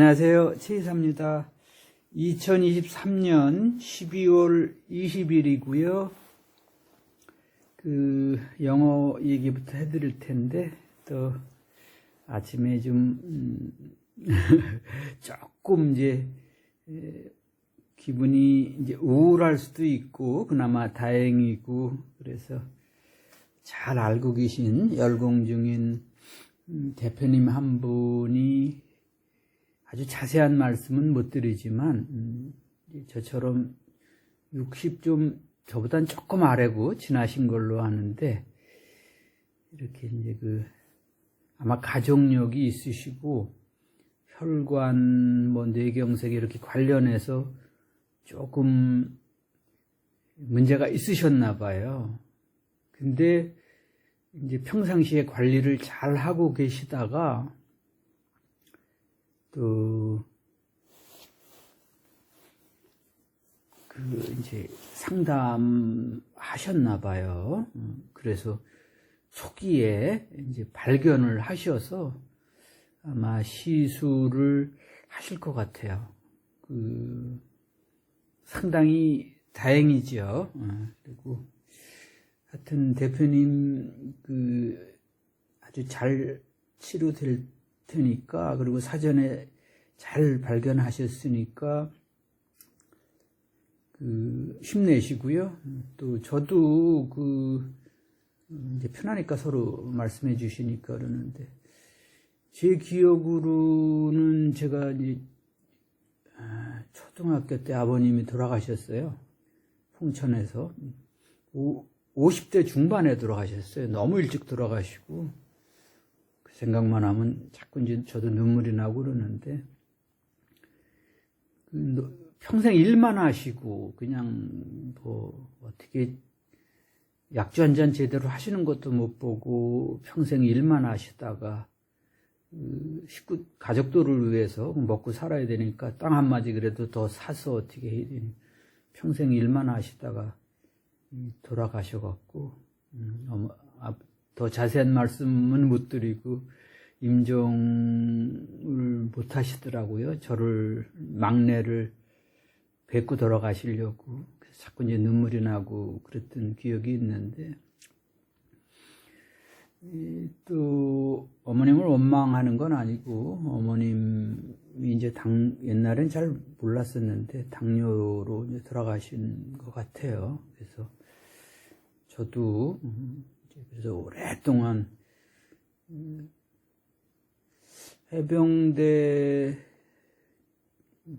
안녕하세요. 최이사입니다. 2023년 12월 20일이고요. 그 영어 얘기부터 해드릴 텐데 또 아침에 좀 음, 조금 이제 에, 기분이 이제 우울할 수도 있고 그나마 다행이고 그래서 잘 알고 계신 열공 중인 음, 대표님 한 분이 아주 자세한 말씀은 못 드리지만 음, 저처럼 60좀 저보단 조금 아래고 지나신 걸로 아는데 이렇게 이제 그 아마 가족력이 있으시고 혈관 뭐 뇌경색 이렇게 관련해서 조금 문제가 있으셨나 봐요. 근데 이제 평상시에 관리를 잘 하고 계시다가 또, 그, 이제 상담하셨나 봐요. 음, 그래서 초기에 이제 발견을 하셔서 아마 시술을 하실 것 같아요. 그, 상당히 다행이죠. 어, 그리고 하여튼 대표님 그 아주 잘 치료될 테니까 그리고 사전에 잘 발견하셨으니까 그 힘내시고요. 또 저도 그 이제 편하니까 서로 말씀해 주시니까 그러는데 제 기억으로는 제가 이제 아, 초등학교 때 아버님이 돌아가셨어요. 풍천에서 50대 중반에 돌아가셨어요. 너무 일찍 돌아가시고 그 생각만 하면 자꾸 이제 저도 눈물이 나고 그러는데 그 노- 평생 일만 하시고 그냥 뭐 어떻게 약주 한 잔 제대로 하시는 것도 못 보고 평생 일만 하시다가 그 식구 가족들을 위해서 먹고 살아야 되니까 땅 한 마디 그래도 더 사서 어떻게 해야 되니. 평생 일만 하시다가 음, 돌아가셔갖고 음, 아, 더 자세한 말씀은 못 드리고 임종을 못 하시더라고요. 저를 막내를 뵙고 돌아가시려고 자꾸 이제 눈물이 나고 그랬던 기억이 있는데 이, 또 어머님을 원망하는 건 아니고 어머님이 이제 당 옛날엔 잘 몰랐었는데 당뇨로 이제 돌아가신 것 같아요. 그래서 저도 그래서 오랫동안 음, 해병대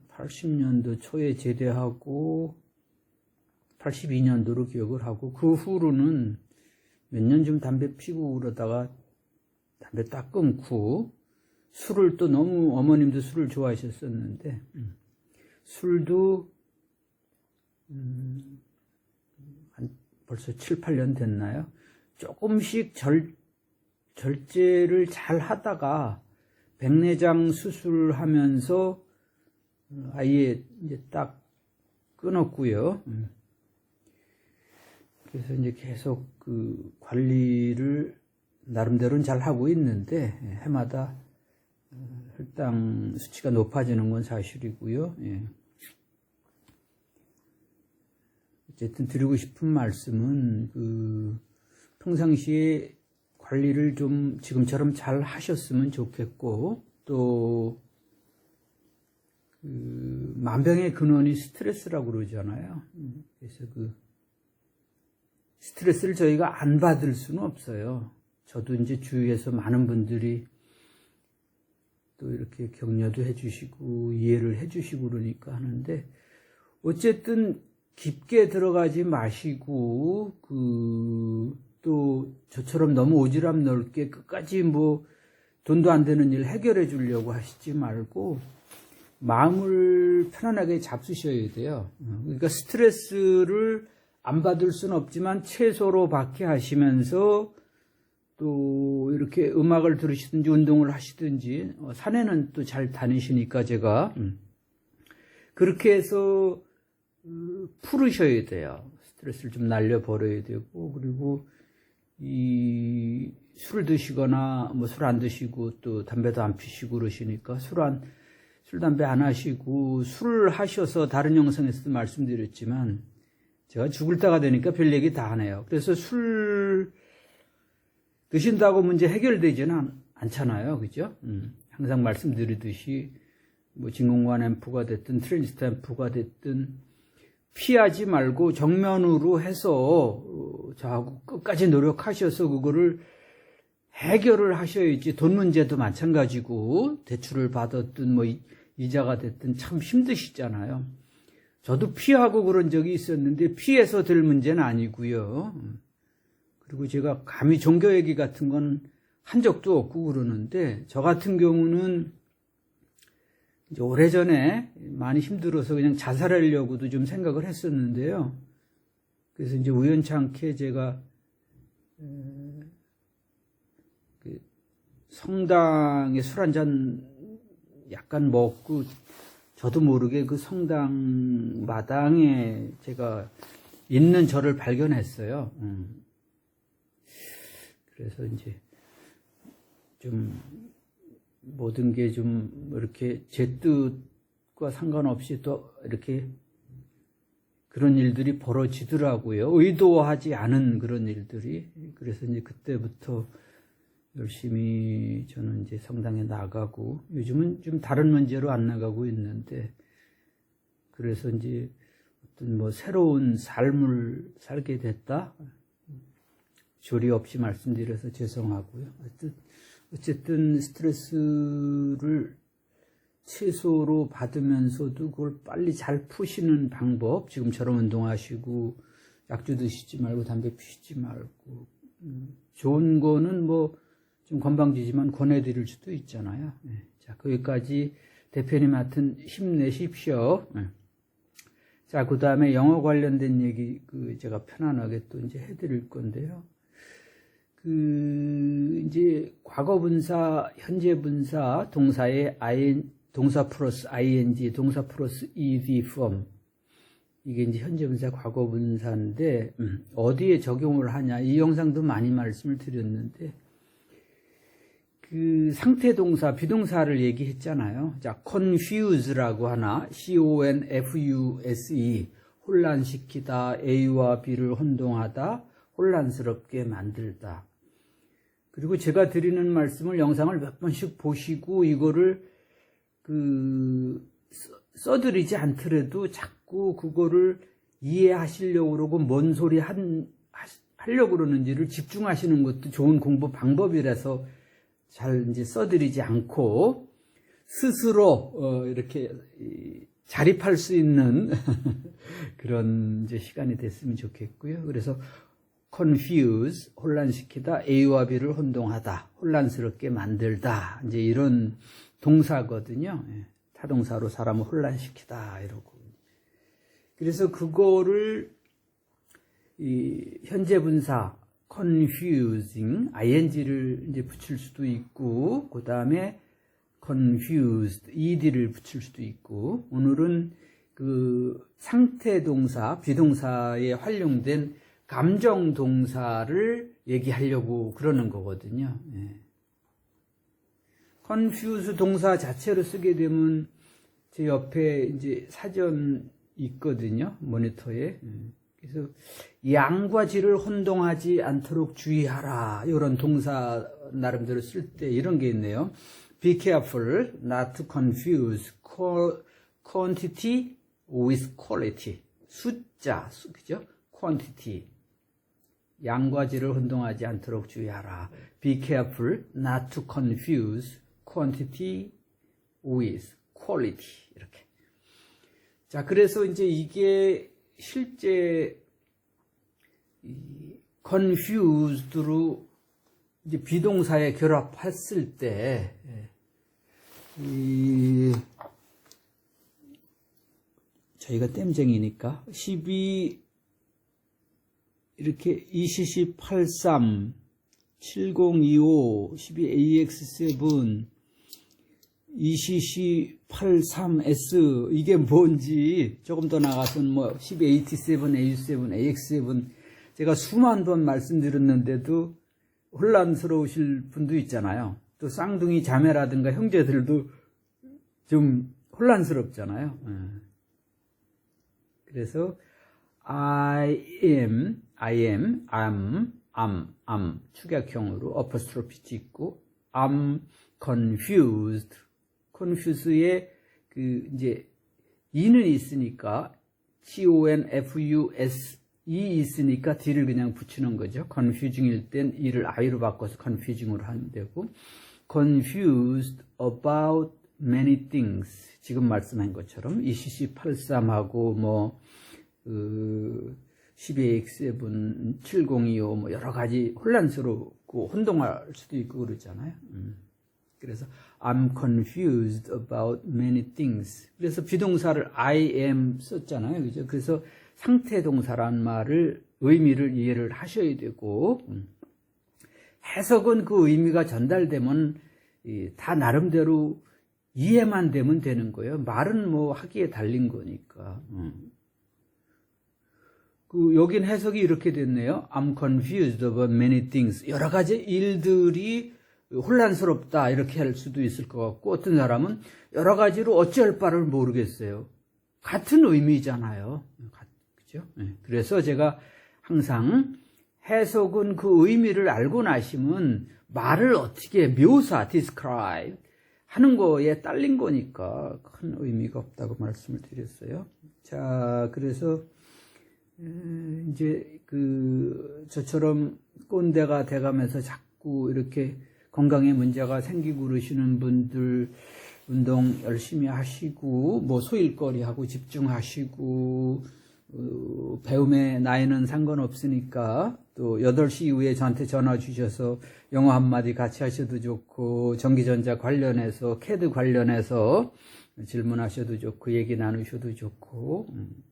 80년도 초에 제대하고 82년도로 기억을 하고 그 후로는 몇년좀 담배 피고 그러다가 담배 딱 끊고 술을 또 너무 어머님도 술을 좋아하셨었는데 음, 술도 음, 한 벌써 7, 8년 됐나요? 조금씩 절, 절제를 잘 하다가 백내장 수술하면서 아예 이제 딱 끊었고요. 음. 그래서 이제 계속 그 관리를 나름대로는 잘 하고 있는데 해마다 어, 혈당 수치가 높아지는 건 사실이고요. 예. 어쨌든 드리고 싶은 말씀은 그 평상시에 관리를 좀 지금처럼 잘 하셨으면 좋겠고 또 그 만병의 근원이 스트레스라고 그러잖아요. 음, 그래서 그 스트레스를 저희가 안 받을 수는 없어요. 저도 이제 주위에서 많은 분들이 또 이렇게 격려도 해주시고 이해를 해주시고 그러니까 하는데 어쨌든 깊게 들어가지 마시고 그 또 저처럼 너무 오지랖 넓게 끝까지 뭐 돈도 안 되는 일 해결해 주려고 하시지 말고 마음을 편안하게 잡수셔야 돼요. 그러니까 스트레스를 안 받을 수는 없지만 최소로 받게 하시면서 또 이렇게 음악을 들으시든지 운동을 하시든지 어, 산에는 또 잘 다니시니까 제가 음. 그렇게 해서 음, 풀으셔야 돼요. 스트레스를 좀 날려버려야 되고 그리고 이 술을 드시거나 뭐 술 안 드시고 또 담배도 안 피시고 그러시니까 술안 술, 담배 안 하시고 술을 하셔서 다른 영상에서도 말씀드렸지만 제가 죽을 때가 되니까 별 얘기 다 하네요. 그래서 술 드신다고 문제 해결되지는 않- 않잖아요. 그죠? 음, 항상 말씀드리듯이 뭐 진공관 앰프가 됐든 트랜지스터 앰프가 됐든 피하지 말고 정면으로 해서 어, 저하고 끝까지 노력하셔서 그거를 해결을 하셔야지 돈 문제도 마찬가지고 대출을 받았든 뭐 이- 이자가 됐든 참 힘드시잖아요. 저도 피하고 그런 적이 있었는데 피해서 될 문제는 아니고요. 그리고 제가 감히 종교 얘기 같은 건 한 적도 없고 그러는데 저 같은 경우는 오래전에 많이 힘들어서 그냥 자살하려고도 좀 생각을 했었는데요. 그래서 이제 우연찮게 제가 에, 그 성당에 술 한 잔 약간 먹고 저도 모르게 그 성당 마당에 제가 있는 저를 발견했어요. 음. 그래서 이제 좀 모든 게 좀 이렇게 제 뜻과 상관없이 또 이렇게 그런 일들이 벌어지더라고요. 의도하지 않은 그런 일들이. 그래서 이제 그때부터 열심히 저는 이제 성당에 나가고 요즘은 좀 다른 문제로 안 나가고 있는데 그래서 이제 어떤 뭐 새로운 삶을 살게 됐다. 조리 없이 말씀드려서 죄송하고요. 어쨌든, 어쨌든 스트레스를 최소로 받으면서도 그걸 빨리 잘 푸시는 방법, 지금처럼 운동하시고, 약주 드시지 말고, 담배 피시지 말고, 음, 좋은 거는 뭐, 좀 건방지지만 권해드릴 수도 있잖아요. 예. 자, 거기까지 대표님 하여튼 힘내십시오. 예. 자, 그 다음에 영어 관련된 얘기, 그, 제가 편안하게 또 이제 해드릴 건데요. 그, 이제, 과거 분사, 현재 분사, 동사의 in, 동사 플러스 ing, 동사 플러스 ed form. 이게 이제 현재 분사, 과거 분사인데, 음, 어디에 적용을 하냐. 이 영상도 많이 말씀을 드렸는데, 그 상태 동사, 비동사를 얘기했잖아요. 자, confuse라고 하나, c-o-n-f-u-s-e, 혼란시키다, A와 B를 혼동하다, 혼란스럽게 만들다. 그리고 제가 드리는 말씀을 영상을 몇 번씩 보시고 이거를 그 써- 써드리지 않더라도 자꾸 그거를 이해하시려고 그러고 뭔 소리 한, 하려고 그러는지를 집중하시는 것도 좋은 공부 방법이라서 잘 이제 써드리지 않고 스스로 어, 이렇게 이, 자립할 수 있는 그런 이제 시간이 됐으면 좋겠고요. 그래서 confuse 혼란시키다 A와 B를 혼동하다 혼란스럽게 만들다. 이제 이런 동사거든요. 예, 타동사로 사람을 혼란시키다 이러고. 그래서 그거를 이 현재 분사 confusing ing를 이제 붙일 수도 있고 그 다음에 confused ed를 붙일 수도 있고 오늘은 그 상태 동사 비동사에 활용된 감정 동사를 얘기하려고 그러는 거거든요. 예. confuse 동사 자체로 쓰게 되면 제 옆에 이제 사전 있거든요. 모니터에. 예. 그래서 양과 질을 혼동하지 않도록 주의하라. 이런 동사 나름대로 쓸 때 이런 게 있네요. Be careful not to confuse quantity with quality. 숫자, 수, 그죠? quantity. 양과 질을 혼동하지 않도록 주의하라. Be careful not to confuse quantity with quality. 이렇게. 자, 그래서 이제 이게 실제 이 confused로 이제 비동사에 결합했을 때, 예, 이, 저희가 땜쟁이니까 12 이렇게 ECC 83 7025 12AX7 ECC 83S 이게 뭔지 조금 더 나가서는 뭐 12AT7, AU7, AX7 제가 수만 번 말씀드렸는데도 혼란스러우실 분도 있잖아요. 또 쌍둥이 자매라든가 형제들도 좀 혼란스럽잖아요. 예. 그래서 I am, I am, am, am, am 축약형으로 어퍼스트로피 찍고 I'm confused. confuse에 그 이제 e는 있으니까 C O N F U S E 있으니까 D를 그냥 붙이는 거죠. confusing일 땐 E를 I로 바꿔서 confusing으로 하면 되고 confused about many things. 지금 말씀한 것처럼 ECC 83하고 뭐 그, 12X7, 7025, 뭐, 여러 가지 혼란스럽고, 혼동할 수도 있고 그러잖아요. 음. 그래서, I'm confused about many things. 그래서 비동사를 I am 썼잖아요. 그죠? 그래서 상태 동사란 말을, 의미를 이해를 하셔야 되고, 음. 해석은 그 의미가 전달되면, 이, 다 나름대로 이해만 되면 되는 거예요. 말은 뭐 하기에 달린 거니까. 음. 그 여긴 해석이 이렇게 됐네요. I'm confused about many things. 여러 가지 일들이 혼란스럽다 이렇게 할 수도 있을 것 같고 어떤 사람은 여러 가지로 어찌할 바를 모르겠어요. 같은 의미잖아요. 그죠? 네. 그래서 제가 항상 해석은 그 의미를 알고 나시면 말을 어떻게 묘사, describe 하는 거에 딸린 거니까 큰 의미가 없다고 말씀을 드렸어요. 자, 그래서 이제 그 저처럼 꼰대가 돼가면서 자꾸 이렇게 건강에 문제가 생기고 그러시는 분들 운동 열심히 하시고 뭐 소일거리 하고 집중하시고 어, 배움의 나이는 상관없으니까 또 8시 이후에 저한테 전화 주셔서 영어 한마디 같이 하셔도 좋고 전기전자 관련해서 캐드 관련해서 질문하셔도 좋고 얘기 나누셔도 좋고 음.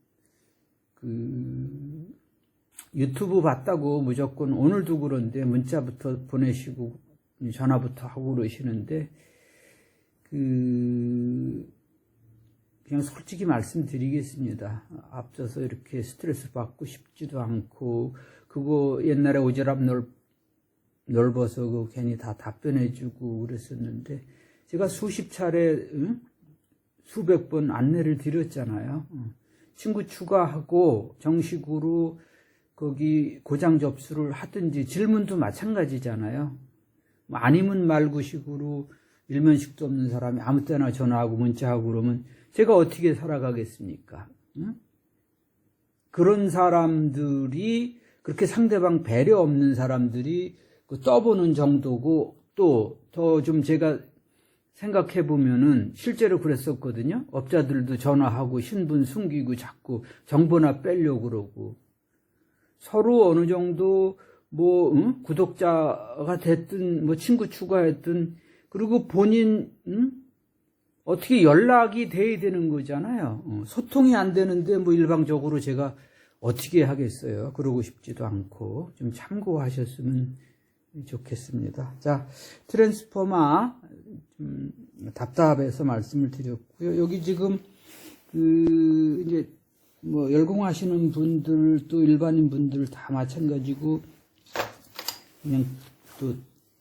그 유튜브 봤다고 무조건 오늘도 그런데 문자부터 보내시고 전화부터 하고 그러시는데 그 그냥 솔직히 말씀드리겠습니다. 앞서서 이렇게 스트레스 받고 싶지도 않고 그거 옛날에 오지랖 넓, 넓어서 그 괜히 다 답변해주고 그랬었는데 제가 수십 차례 응? 수백 번 안내를 드렸잖아요. 친구 추가하고 정식으로 거기 고장 접수를 하든지 질문도 마찬가지잖아요. 뭐 아니면 말고식으로 일면식도 없는 사람이 아무 때나 전화하고 문자하고 그러면 제가 어떻게 살아가겠습니까? 응? 그런 사람들이 그렇게 상대방 배려 없는 사람들이 그 떠보는 정도고 또 더 좀 제가 생각해 보면은 실제로 그랬었거든요. 업자들도 전화하고 신분 숨기고 자꾸 정보나 빼려고 그러고 서로 어느 정도 뭐 응? 구독자가 됐든 뭐 친구 추가했든 그리고 본인 응? 어떻게 연락이 돼야 되는 거잖아요. 어, 소통이 안 되는데 뭐 일방적으로 제가 어떻게 하겠어요. 그러고 싶지도 않고 좀 참고하셨으면 좋겠습니다. 자, 트랜스포마 좀 답답해서 말씀을 드렸고요. 여기 지금 그 이제 뭐 열공하시는 분들 또 일반인 분들 다 마찬가지고 그냥 또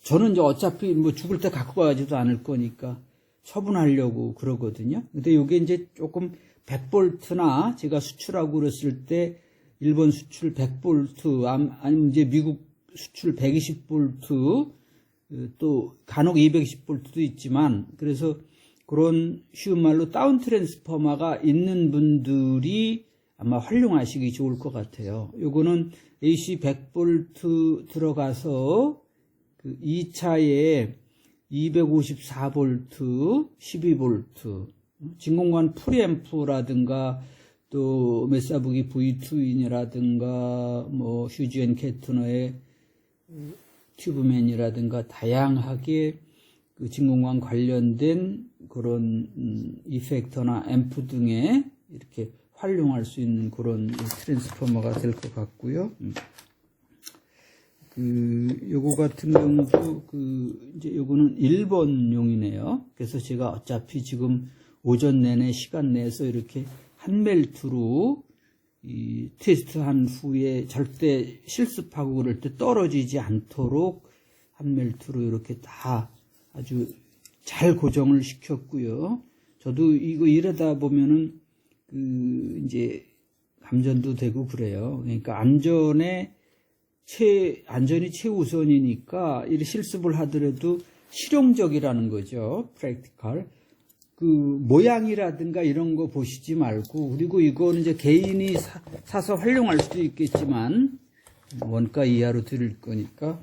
저는 이제 어차피 뭐 죽을 때 갖고 가지도 않을 거니까 처분하려고 그러거든요. 근데 이게 이제 조금 100볼트나 제가 수출하고 그랬을 때 일본 수출 100볼트 아니면 이제 미국 수출 120볼트 또 간혹 220볼트도 있지만 그래서 그런 쉬운 말로 다운 트랜스포머가 있는 분들이 아마 활용하시기 좋을 것 같아요. 요거는 AC 100볼트 들어가서 그 2차에 254볼트, 12볼트, 진공관 프리앰프라든가 또 메사부기 V2인이라든가 뭐 휴지엔 캐트너의 튜브맨이라든가 다양하게 그 진공관 관련된 그런 음, 이펙터나 앰프 등에 이렇게 활용할 수 있는 그런 트랜스포머가 될 것 같고요. 음. 그 요거 같은 경우도 그 이제 요거는 1번용이네요. 그래서 제가 어차피 지금 오전 내내 시간 내서 이렇게 한 멜트로 이 테스트한 후에 절대 실습하고 그럴 때 떨어지지 않도록 한 멜트로 이렇게 다 아주 잘 고정을 시켰고요. 저도 이거 일하다 보면은 그 이제 감전도 되고 그래요. 그러니까 안전에 최 안전이 최우선이니까 이 실습을 하더라도 실용적이라는 거죠. 프랙티컬. 그 모양이라든가 이런 거 보시지 말고 그리고 이거는 이제 개인이 사, 사서 활용할 수도 있겠지만 원가 이하로 드릴 거니까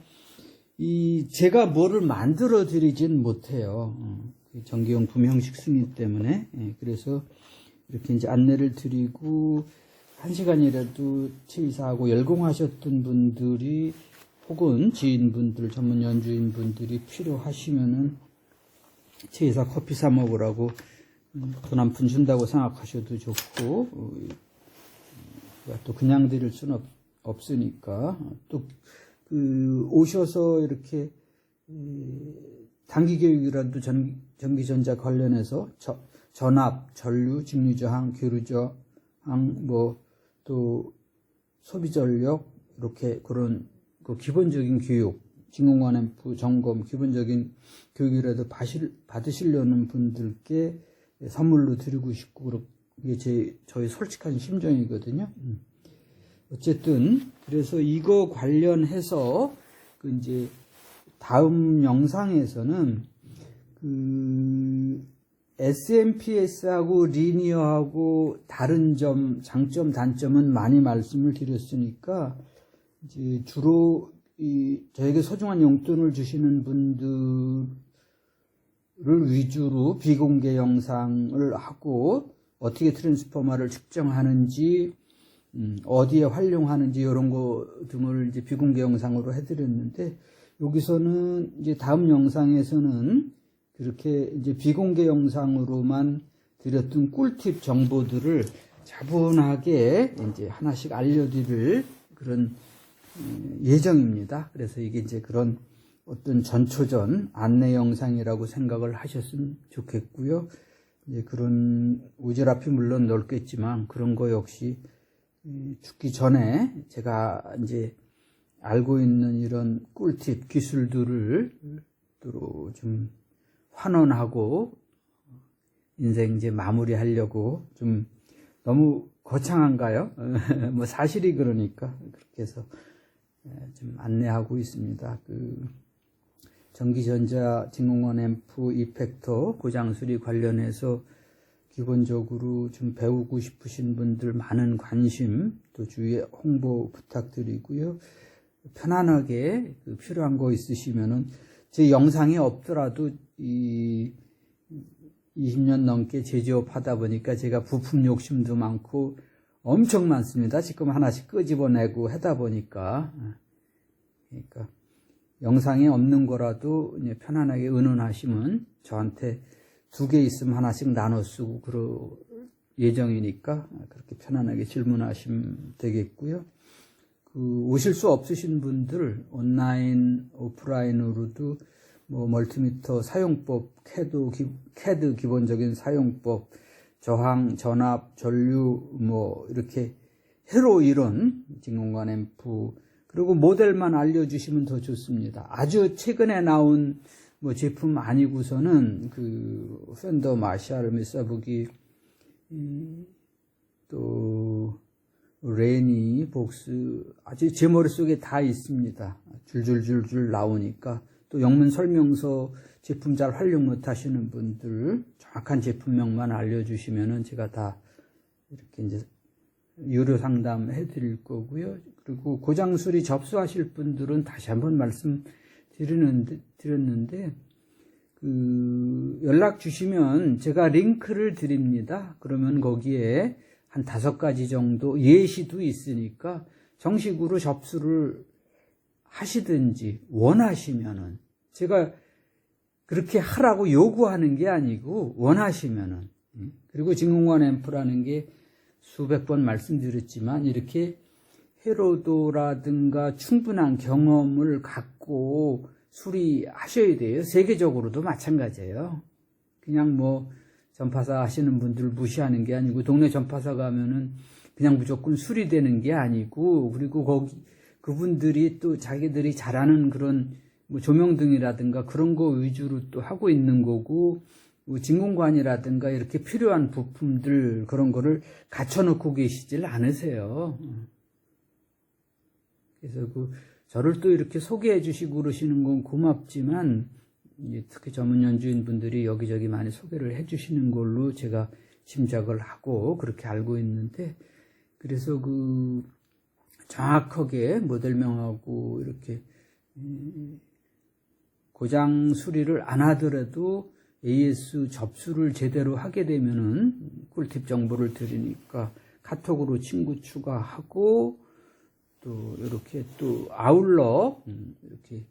이 제가 뭐를 만들어 드리진 못해요. 어, 그 전기용품 형식 승인 때문에 예, 그래서 이렇게 이제 안내를 드리고 한 시간이라도 최이사하고 열공하셨던 분들이 혹은 지인분들 전문 연주인 분들이 필요하시면은 최이사 커피 사 먹으라고 돈 한 푼 준다고 생각하셔도 좋고 어, 음, 또 그냥 드릴 수는 없, 없으니까. 또 그 오셔서 이렇게 이, 단기 교육이라도 전, 전기전자 관련해서 저, 전압, 전류, 직류저항, 교류저항, 뭐 또 소비전력 이렇게 그런 그 기본적인 교육, 진공관 앰프 점검 기본적인 교육이라도 받으시려는 분들께 선물로 드리고 싶고 그게 제 저희 솔직한 심정이거든요. 음. 어쨌든 그래서 이거 관련해서 그 이제 다음 영상에서는 그 SMPS하고 리니어하고 다른 점, 장점, 단점은 많이 말씀을 드렸으니까 이제 주로 이 저에게 소중한 용돈을 주시는 분들을 위주로 비공개 영상을 하고 어떻게 트랜스포머를 측정하는지 음, 어디에 활용하는지 이런 거 등을 이제 비공개 영상으로 해드렸는데 여기서는 이제 다음 영상에서는 그렇게 이제 비공개 영상으로만 드렸던 꿀팁 정보들을 차분하게 이제 하나씩 알려드릴 그런 음, 예정입니다. 그래서 이게 이제 그런 어떤 전초전 안내 영상이라고 생각을 하셨으면 좋겠고요. 이제 그런 오지랖이 물론 넓겠지만 그런 거 역시 죽기 전에 제가 이제 알고 있는 이런 꿀팁 기술들을 좀 환원하고 인생 이제 마무리하려고 좀 너무 거창한가요? 뭐 사실이 그러니까 그렇게 해서 좀 안내하고 있습니다. 그 전기전자 진공원 앰프 이펙터 고장 수리 관련해서 기본적으로 좀 배우고 싶으신 분들 많은 관심 또 주위에 홍보 부탁드리고요. 편안하게 그 필요한 거 있으시면은 제 영상이 없더라도 이 20년 넘게 제조업 하다 보니까 제가 부품 욕심도 많고 엄청 많습니다. 지금 하나씩 끄집어내고 하다 보니까 그러니까 영상에 없는 거라도 편안하게 의논하시면 저한테 두 개 있으면 하나씩 나눠 쓰고 그럴 예정이니까 그렇게 편안하게 질문하시면 되겠고요. 그 오실 수 없으신 분들 온라인 오프라인으로도 뭐 멀티미터 사용법, 캐드, 기, 캐드 기본적인 사용법, 저항, 전압, 전류 뭐 이렇게 해로 이론, 진공관 앰프 그리고 모델만 알려주시면 더 좋습니다. 아주 최근에 나온 뭐 제품 아니고서는 그 팬더 마샬 미사북이 음, 또 레니 복스 아주 제 머릿속에 다 있습니다. 줄줄줄줄 나오니까 또 영문 설명서 제품 잘 활용 못 하시는 분들 정확한 제품명만 알려주시면은 제가 다 이렇게 이제 유료 상담 해드릴 거고요. 그리고 고장 수리 접수하실 분들은 다시 한번 말씀 드리는데, 드렸는데, 그, 연락 주시면 제가 링크를 드립니다. 그러면 거기에 한 다섯 가지 정도 예시도 있으니까 정식으로 접수를 하시든지 원하시면은 제가 그렇게 하라고 요구하는 게 아니고 원하시면은 그리고 진공관 앰프라는 게 수백 번 말씀드렸지만 이렇게 회로도라든가 충분한 경험을 갖고 수리하셔야 돼요. 세계적으로도 마찬가지예요. 그냥 뭐 전파사 하시는 분들 무시하는 게 아니고 동네 전파사 가면은 그냥 무조건 수리되는 게 아니고 그리고 거기 그분들이 또 자기들이 잘하는 그런 뭐 조명등이라든가 그런 거 위주로 또 하고 있는 거고 뭐 진공관이라든가 이렇게 필요한 부품들 그런 거를 갖춰놓고 계시질 않으세요. 그래서 그 저를 또 이렇게 소개해 주시고 그러시는 건 고맙지만 이제 특히 전문 연주인 분들이 여기저기 많이 소개를 해 주시는 걸로 제가 짐작을 하고 그렇게 알고 있는데 그래서 그 정확하게 모델명하고 이렇게 음, 고장 수리를 안 하더라도 AS 접수를 제대로 하게 되면은 꿀팁 정보를 드리니까 카톡으로 친구 추가하고 또 이렇게 또 아울러 음, 이렇게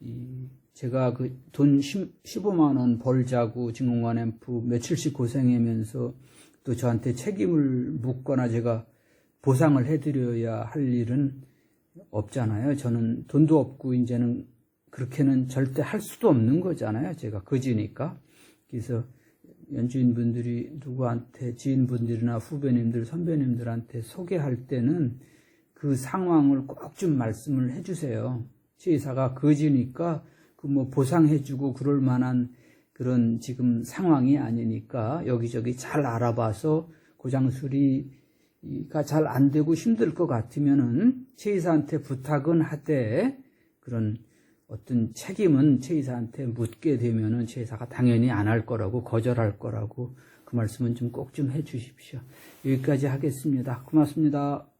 이 제가 그 돈 15만 원 벌자고 진공관 앰프 며칠씩 고생하면서 또 저한테 책임을 묻거나 제가 보상을 해드려야 할 일은 없잖아요. 저는 돈도 없고 이제는 그렇게는 절대 할 수도 없는 거잖아요. 제가 그지니까. 그래서 연주인분들이 누구한테 지인분들이나 후배님들, 선배님들한테 소개할 때는 그 상황을 꼭 좀 말씀을 해주세요. 시의사가 거지니까 그 뭐 보상해주고 그럴 만한 그런 지금 상황이 아니니까 여기저기 잘 알아봐서 고장 수리가 잘 안 되고 힘들 것 같으면은 최이사한테 부탁은 하되 그런 어떤 책임은 최이사한테 묻게 되면은 최이사가 당연히 안 할 거라고 거절할 거라고 그 말씀은 좀 꼭좀 해주십시오. 여기까지 하겠습니다. 고맙습니다.